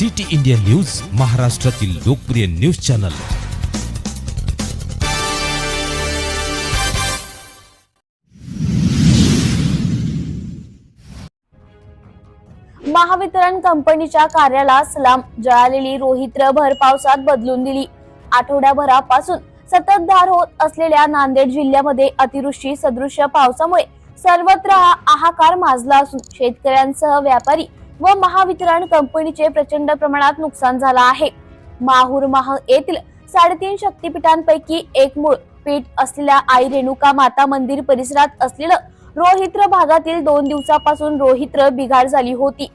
City India news महाराष्ट्रातील लोकप्रिय news channel. Mahavitaran कंपनीच्या कार्याला सलाम जळालेली रोहित्र भर पावसात बदलून दिली. आठवड्याभरापासून सततधार होत असलेल्या नांदेड जिल्ह्यामध्ये अतिवृष्टी सदृश्य पावसामुळे सर्वत्र हा हाहाकार माजला असून शेतकऱ्यांसह व्यापारी व महावितरण कंपनीचे प्रचंड प्रमाणात नुकसान झालं आहे. माहूर माह येथील साडेतीन शक्तीपीठांपैकी एक मूळ पीठ असलेल्या आई रेणुका माता मंदिर परिसरात असलेलं रोहित्र भागातील दोन दिवसापासून रोहित्र बिघाड झाली होती.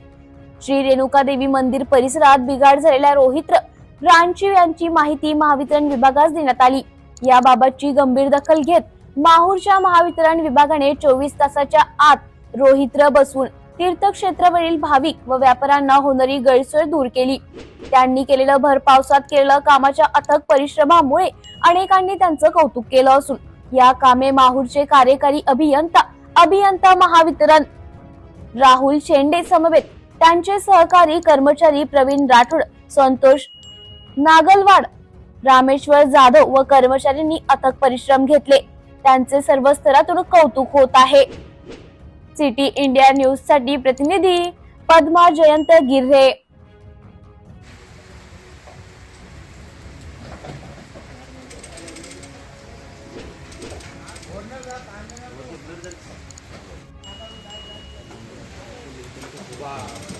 श्री रेणुका देवी मंदिर परिसरात बिघाड झालेल्या रोहित्र रानची यांची माहिती महावितरण विभागास देण्यात आली. याबाबतची गंभीर दखल घेत माहूरच्या महावितरण विभागाने चोवीस तासाच्या आत रोहित्र बसवून तीर्थक्षेत्रावरील भाविक व व्यापाऱ्यांना होणारी गैरसोय दूर केली. त्यांनी केलेलं भर पावसात केलेलं कामाच्या अथक परिश्रमामुळे अनेकांनी त्यांचं कौतुक केलं असून या कामे माहूरचे कार्यकारी अभियंता अभियंता महावितरण राहुल शेंडे समवेत त्यांचे सहकारी कर्मचारी प्रवीण राठोड संतोष नागलवाड रामेश्वर जाधव व कर्मचाऱ्यांनी अथक परिश्रम घेतले. त्यांचे सर्व स्तरातून कौतुक होत आहे. सिटी इंडिया न्यूजसाठी प्रतिनिधी पद्मा जयंत गिर्हे Wow.